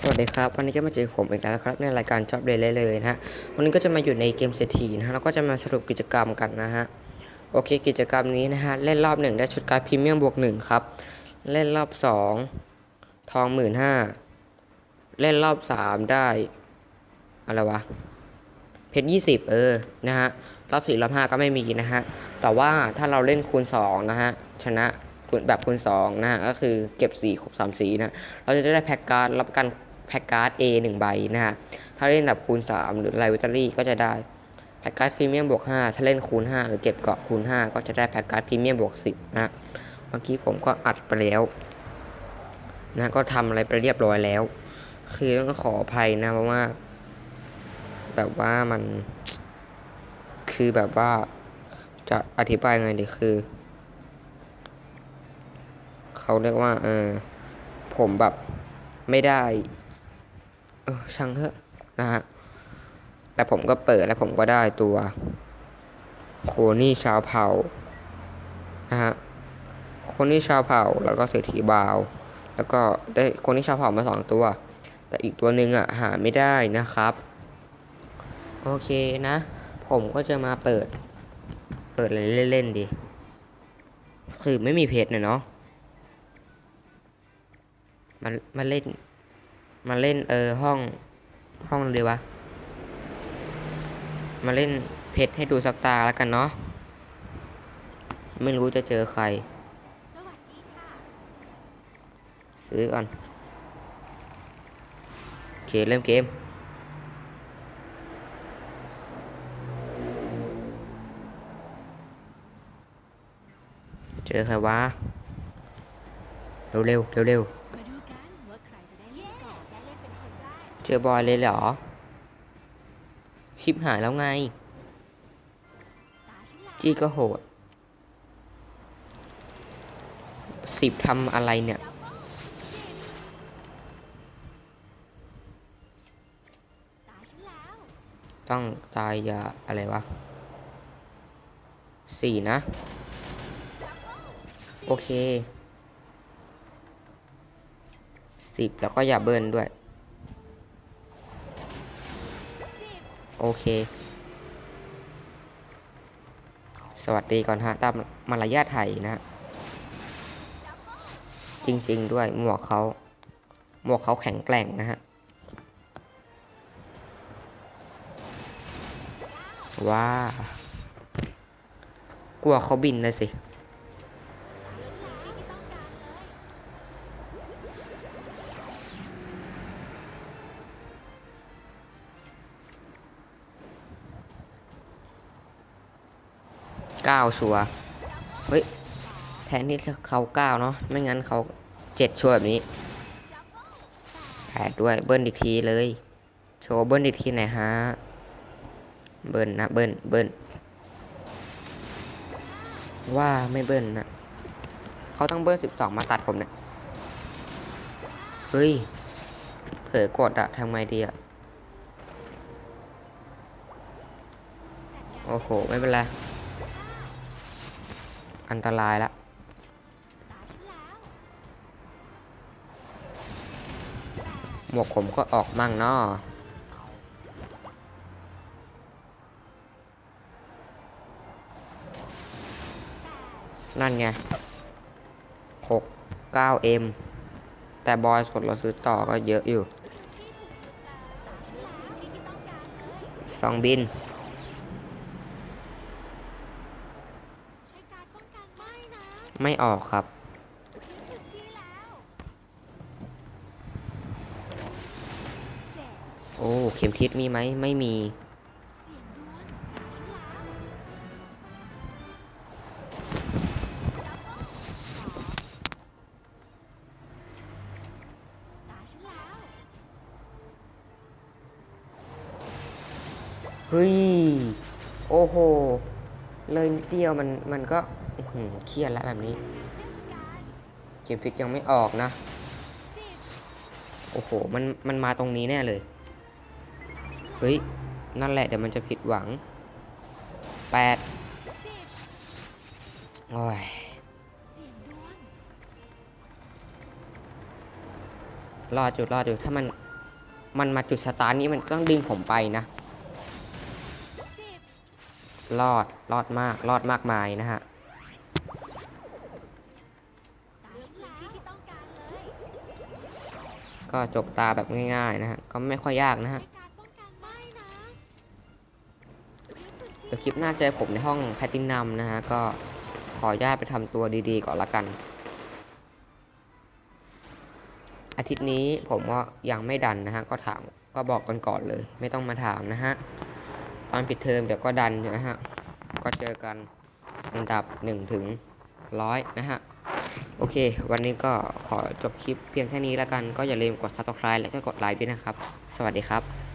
สวัสดีครับวันนี้ก็มาเจอผมอีกแล้วครับในรายการจอบเลยเลยเลยนะฮะวันนี้ก็จะมาอยู่ในเกมเศรษฐีนะฮะแล้วก็จะมาสรุปกิจกรรมกันนะฮะโอเคกิจกรรมนี้นะฮะเล่นรอบหนึ่งได้ชุดการ์ดพรีเมียมบวกหนึ่งครับเล่นรอบสองทองหมื่นห้าเล่นรอบสามได้อะไรวะเพชรยี่สิบเออนะฮะรอบสี่รอบห้าก็ไม่มีนะฮะแต่ว่าถ้าเราเล่นคูณสองนะฮะชนะแบบคูณสองนะฮะก็คือเก็บสีครบสามสีนะ เราจะได้แพ็กการ์ดรับกัน แพ็กการ์ด A 1 ใบนะฮะ ถ้าเล่นแบบคูณ 3 หรือไลวิตอรี่ก็จะได้แพ็กการ์ดพรีเมียมบวก 5 ถ้าเล่นคูณ 5 หรือเก็บเกาะคูณ 5 ก็จะได้แพ็กการ์ดพรีเมียมบวก 10 นะเมื่อกี้ผมก็อัดไปแล้วนะก็ทำอะไรไปเรียบร้อยแล้ว คือต้องขออภัยนะเพราะว่า แบบว่ามัน คือแบบว่าจะอธิบายไงดีคือเขาเรียกว่าเออผมแบบไม่ได้ เออช่างเถอะนะฮะแต่ผมก็เปิดแล้วผมก็ได้ตัว โคนี่ชาวเผ่านะฮะโคนี่ชาวเผ่าแล้วก็เศรษฐีบาว แล้วก็ได้โคนี่ชาวเผ่ามาสองตัว แต่อีกตัวหนึ่งอะหาไม่ได้นะครับ โอเคนะ ผมก็จะมาเปิด เปิดเล่นๆดีคือไม่มีเพจเนยเนาะมามาเล่น มาเล่นเออห้องห้องเลยวะ มาเล่นเพชรให้ดูสักตาแล้วกันเนาะ ไม่รู้จะเจอใคร ซื้อก่อนโอเคเริ่มเกมเจอใครวะ เร็วเร็วเร็วเร็ว เจอบอยเลยเหรอ ชิปหายแล้วไง จี้ก็โหด สิบทำอะไรเนี่ยตาฉันแล้วต้องตายยาอะไรวะสี่นะ โอเคสิบแล้วก็อย่าเบิร์นด้วย อเค สวัสดีก่อนฮะ ตามมารยาทไทยนะฮะ จริง ๆ ด้วยหมวกเขาหมวกเขาแข็งแกร่งนะฮะ ว้ากลัวเขาบินเลยสิ เก้าชัวเฮ้ยแทนที่เขาเก้าเนาะไม่งั้นเขาเจ็ดชัวแบบนี้แปดด้วยเบิ้ลอีกทีเลย โชว์เบิ้ลอีกทีหน่อยฮะเบิ้ลนะเบิ้ลเบิ้ลว่าไม่เบิ้ลนะเขาต้องเบิ้ลสิบสองมาตัดผมเนี่ยเฮ้ยเผลอกดอะทำไงดีอะโอ้โห ไม่เป็นไร อันตรายละหมวกผมก็ออกมั่งเนาะนั่นไงหกเก้าเอ็มแต่บอยสดเราซื้อต่อก็เยอะอยู่สองบิน ใช้การป้องกันไม่นะ ไม่ออกครับ โอ้เข็มทิศมีไหมไม่มี เฮ้ย โอ้โห เลยนิดเดียวมันมันก็ เครียดแล้วแบบนี้เทศกาลเข็มทิศยังไม่ออกนะ โอ้โห มัน มันมาตรงนี้แน่เลย เฮ้ย นั่นแหละเดี๋ยวมันจะผิดหวังแปดโอ้ยเสียงดรอดอยู่รอดถ้ามัน มันมาจุดสตาร์นี้มันต้องดึงผมไปนะรอด รอดมาก รอดมากมายนะฮะ ตาฉันแล้วที่ที่ต้องการเลย ก็จบตาแบบง่ายๆนะฮะ ก็ไม่ค่อยยากนะฮะเดี๋ยวคลิปหน้าเจอผมในห้องแพลตินัมนะฮะ ก็ขออนุญาตไปทำตัวดีๆก่อนละกัน อาทิตย์นี้ผมก็ยังไม่ดันนะฮะ ก็ถามก็บอกกันก่อนเลย ไม่ต้องมาถามนะฮะ ตอนปิดเทอมเดี๋ยวก็ดันนะฮะ ก็เจอกันอันดับ1ถึงร้อยนะฮะ โอเค วันนี้ก็ขอจบคลิปเพียงแค่นี้แล้วกันก็อย่าลืมกด subscribe และก็กดไลค์ด้วยนะครับ สวัสดีครับ